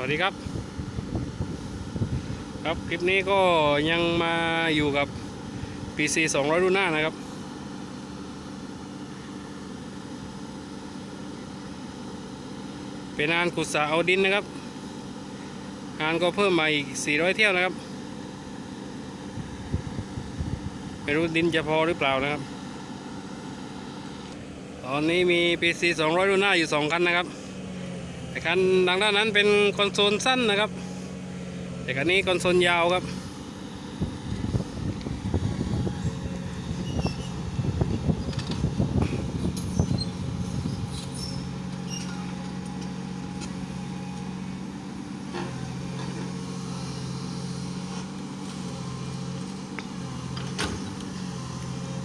วัสดีครับ ครับคลิปนี้ก็ยังมาอยู่กับ PC 200รุ่นหน้านะครับ เป็นงานขุดสระเอาดินนะครับงานก็เพิ่มมาอีก 400 เที่ยวนะครับ ไม่รู้ดินจะพอหรือเปล่านะครับ ตอนนี้มี PC 200รุ่นหน้าอยู่ 2 คันนะครับ แต่คันทางด้านนั้นเป็นคอนโซลสั้นนะครับ แต่คันนี้คอนโซลยาวครับ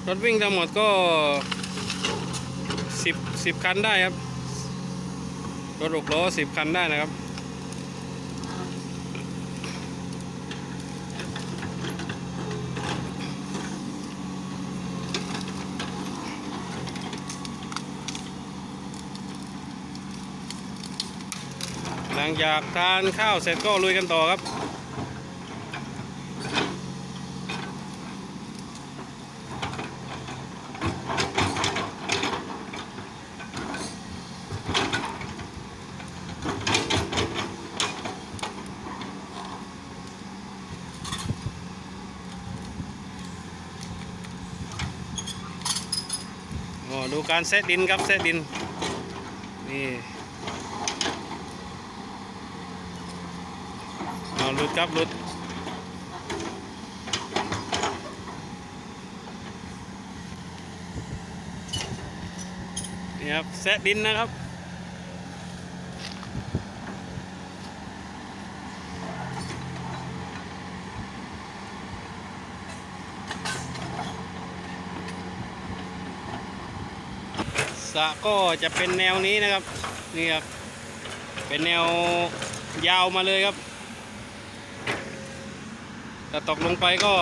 รถวิ่งทั้งหมดก็สิบสิบคันได้ครับ รถหกล้อสิบคันได้นะครับ หลังจากทานข้าวเสร็จก็ลุยกันต่อครับ การเซตดินครับเซตดิน นี่เอาหลุดครับหลุดนี่ครับเซตดินนะครับ สระก็จะเป็นแนวนี้นะครับนี่ครับเป็นแนวยาวมาเลยครับแต่ตกลงไปก็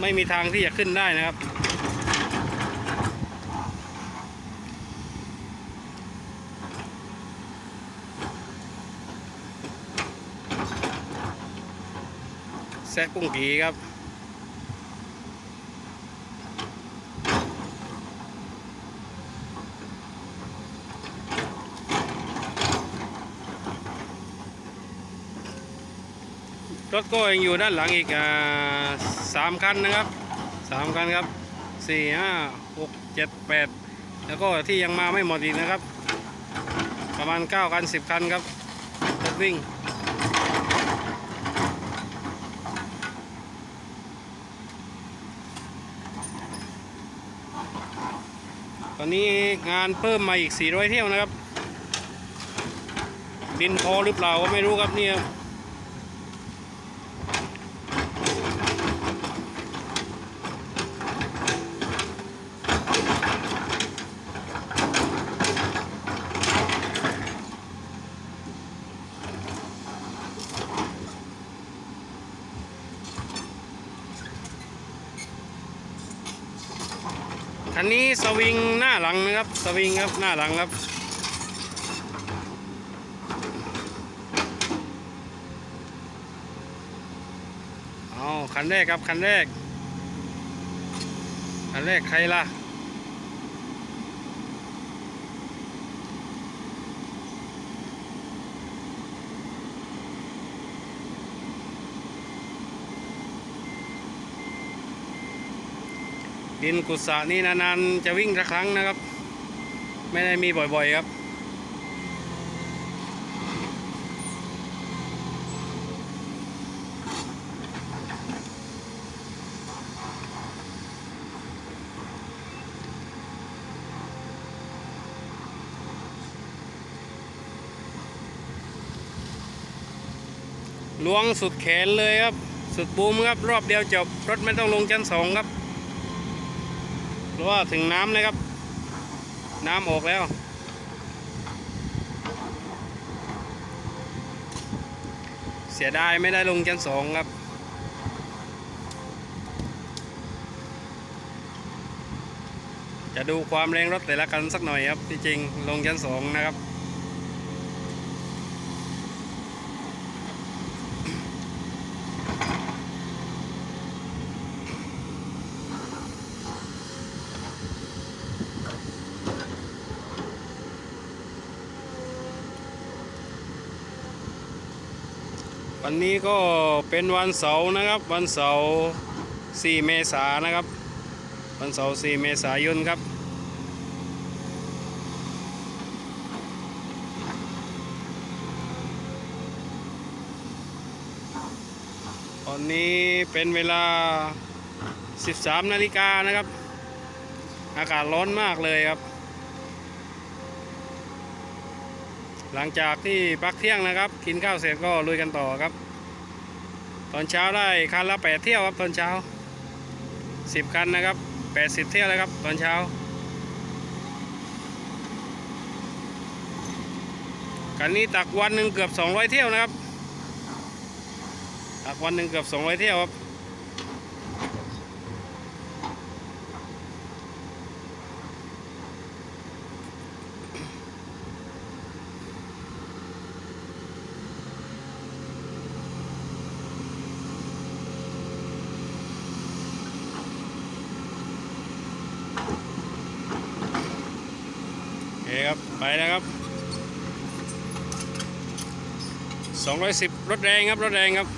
ไม่มีทางที่จะขึ้นได้นะครับ แซะกุ้งกีครับ รถก็ยังอยู่ด้านหลังอีกอ่าสามคันนะครับสามคันครับสี่ห้าหกเจ็ดแปดแล้วก็ที่ยังมาไม่หมดอีกนะครับ ประมาณเก้าคันสิบคันครับรถวิ่งตอนนี้งานเพิ่มมาอีก 400 เที่ยวนะครับ ดินพอหรือเปล่าก็ไม่รู้ครับเนี่ย นี้สวิงหน้าหลังนะครับ สวิงครับหน้าหลังครับเอาคันแรกครับคันแรกคันแรกใครล่ะ ดินกุศะนี่นานๆจะวิ่งสักครั้งนะครับ ไม่ได้มีบ่อยๆครับ ล้วงสุดแขนเลยครับ สุดบูมครับ รอบเดียวจบ รถไม่ต้องลงชั้นสองครับ รือว่าถึงน้ำเลยครับ น้ำออกแล้วเสียดายไม่ได้ลงชั้นสองครับ จะดูความแรงรถแต่ละคันสักหน่อยครับที่จริงลงชั้นสองนะครับ วันนี้ก็เป็นวันเสาร์นะครับ วันเสาร์4เมษายนนะครับ วันเสาร์4เมษายนครับ ตอนนี้เป็นเวลา 13 นาฬิกานะครับ อากาศร้อนมากเลยครับ หลังจากที่พักเที่ยงนะครับ กินข้าวเสร็จก็ลุยกันต่อครับ ตอนเช้าได้คันละ8เที่ยวครับตอนเช้า10คันนะครับ80เที่ยวเลยครับตอนเช้า กันนี้ตักวันหนึ่งเกือบ200เที่ยวนะครับ ตักวันหนึ่งเกือบ200เที่ยวครับ โอเคครับ ไปแล้วครับ 210 รถแรงครับ รถแรงครับ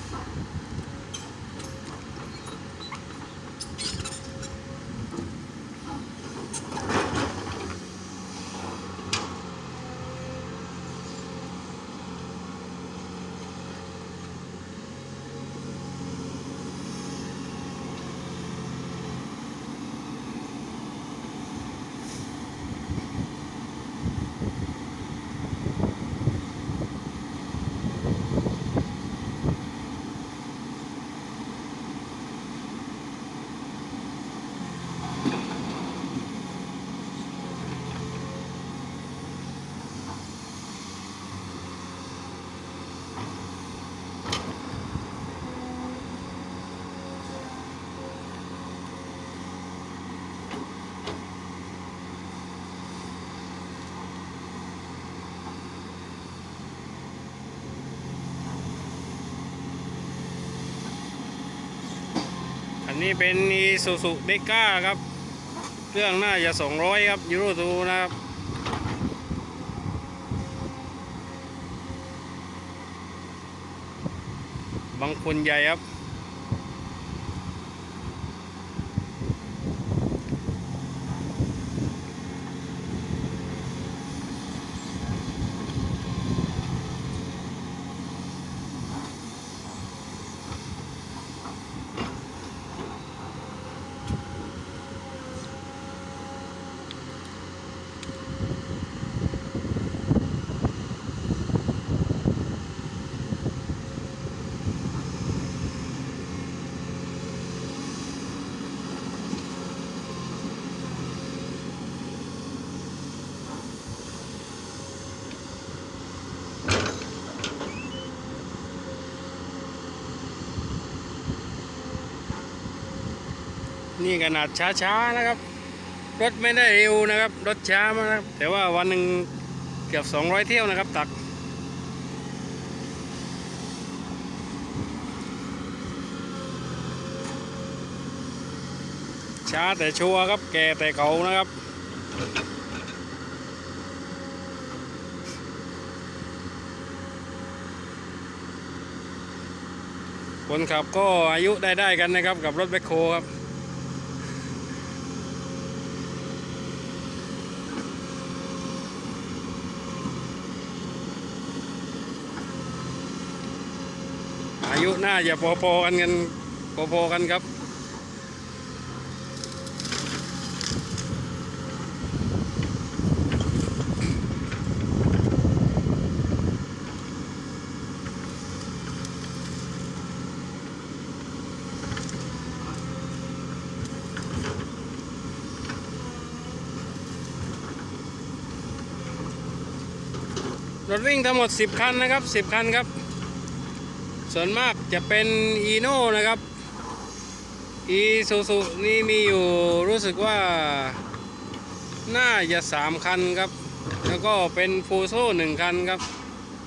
นี่เป็นอีสูดเด็ก้าครับ เครื่องน่าจะ 200 ครับยูโรทูนะครับบางคนใหญ่ครับ นี่ขนาดช้าๆนะครับ รถไม่ได้เร็วนะครับ รถช้ามากนะครับ แต่ว่าวันหนึ่งเกือบ 200 เที่ยวนะครับ ตัก ช้าแต่ชัวร์ครับ แก่แต่เขานะครับคนขับก็อายุได้ได้กันนะครับกับรถแบคโฮครับายุน่าจะพอๆกันกันพอๆกันครับรถวิ่งทั้งหมด 10 คันนะครับ 10 คันครับ ส่วนมากจะเป็นอีโน่นะครับอีซูซูนี่มีอยู่รู้สึกว่า น่าจะสามคันครับ แล้วก็เป็นฟูโซ่หนึ่งคันครับ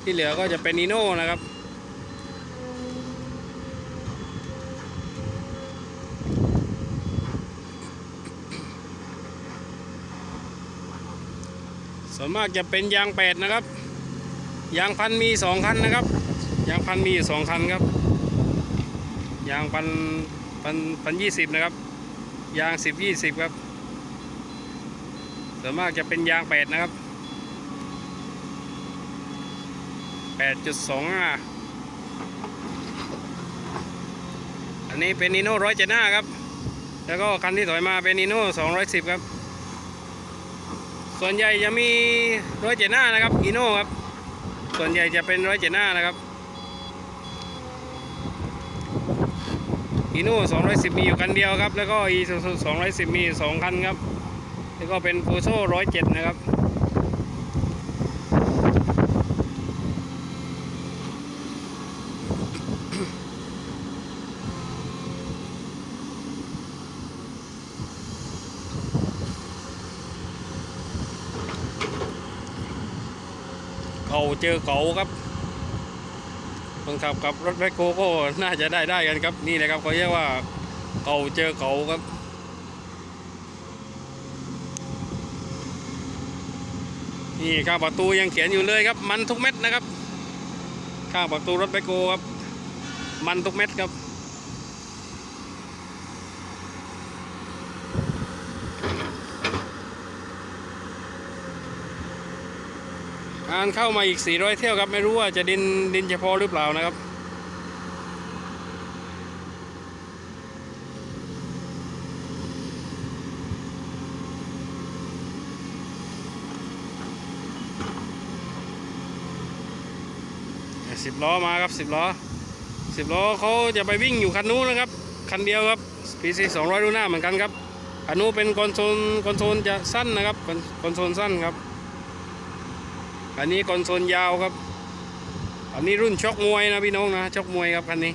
ที่เหลือก็จะเป็นอีโน่นะครับส่วนมากจะเป็นยางแปดนะครับ ยางพันมีสองคันนะครับ ยางพันมีอยู่สองคันครับ ยางพันพันพันยี่สิบนะครับ ยางสิบยี่สิบครับส่วนมากจะเป็นยางแปดนะครับแปดจุดสองห้าอันนี้เป็นนีโน่ร้อยเจ็ดห้าครับ แล้วก็คันที่ถอยมาเป็นนีโน่สองร้อยสิบครับ ส่วนใหญ่จะมีร้อยเจ็ดห้านะครับอีโน่ครับ ส่วนใหญ่จะเป็นร้อยเจ็ดห้านะครับ อีโน่สองร้อยสิบมีอยู่คันเดียวครับ แล้วก็อีซูซูสองร้อยสิบมีสองคันครับ แล้วก็เป็นฟูโซ่ร้อยเจ็ดนะครับเก่าเจอเก่าครับ คนขับกับรถแบคโฮก็น่าจะได้ได้กันครับนี่นะครับเขาเรียกว่าเก่าเจอเก่าครับนี่ข้างประตูยังเขียนอยู่เลยครับ มันทุกเม็ดนะครับ ข้างประตูรถแบคโฮครับ มันทุกเม็ดครับ งานเข้ามาอีก 400 เที่ยวครับ ไม่รู้ว่าจะดินดินจะพอหรือเปล่านะครับ สิบล้อมาครับสิบล้อสิบล้อเขาจะไปวิ่งอยู่คันนู้นนะครับ คันเดียวครับ PC 200 ดูหน้าเหมือนกันครับคันนู้นเป็นคอนโซลคอนโซลจะสั้นนะครับคอนคอนโซลสั้นครับ อันนี้คอนโซลยาวครับ อันนี้รุ่นชกมวยนะพี่น้องนะชกมวยครับคันนี้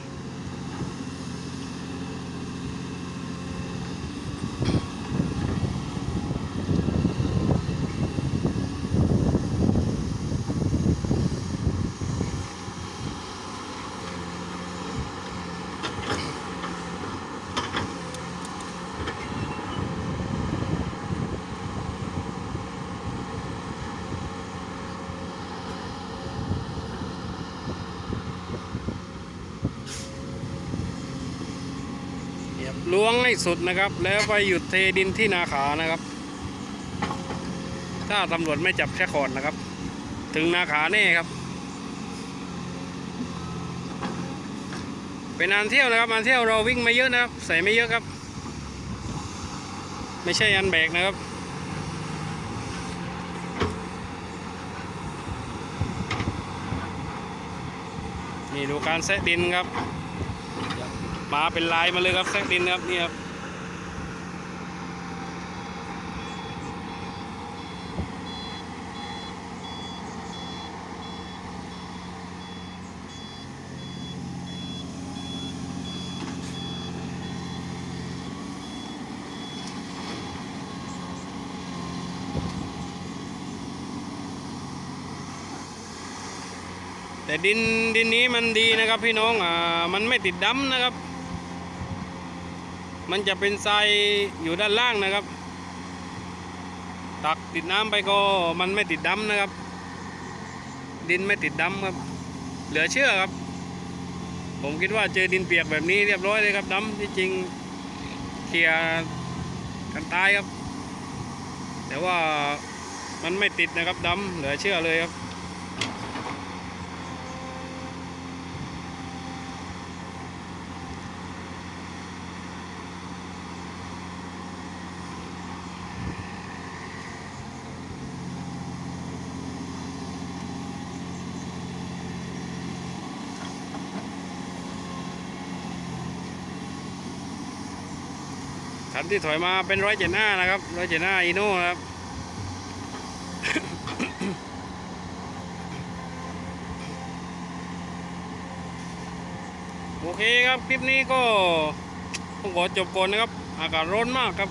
ล้วงให้สุดนะครับ แล้วไปหยุดเทดินที่นาขานะครับ ถ้าตำรวจไม่จับแค่ขอดนะครับ ถึงนาขาแน่ครับ เป็นอันเที่ยวนะครับอันเที่ยวเราวิ่งไม่เยอะนะครับ ใส่ไม่เยอะครับ ไม่ใช่อันแบกนะครับนี่ดูการแซะดินครับ มาเป็นลายมาเลยครับแซกดินครับนี่ครับแต่ดินดินนี้มันดีนะครับพี่น้องอ่ามันไม่ติดดำนะครับ มันจะเป็นทรายอยู่ด้านล่างนะครับ ตักติดน้ำไปก็มันไม่ติดดำนะครับ ดินไม่ติดดำครับ เหลือเชื่อครับ ผมคิดว่าเจอดินเปียกแบบนี้เรียบร้อยเลยครับดำที่จริงเคลียร์กันตายครับ แต่ว่ามันไม่ติดนะครับดำเหลือเชื่อเลยครับ คันที่ถอยมาเป็นร้อยเจ็ดหน้านะครับร้อยเจ็ดหน้าอีโน่ครับโอเคครับคลิปนี้ก็ต้องขอจบก่อนนะครับ อากาศร้อนมากครับ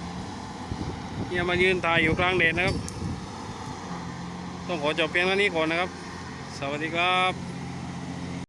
อย่ามายืนถ่ายอยู่กลางแดดนะครับ ต้องขอจบเพียงเท่านี้ก่อนนะครับ สวัสดีครับ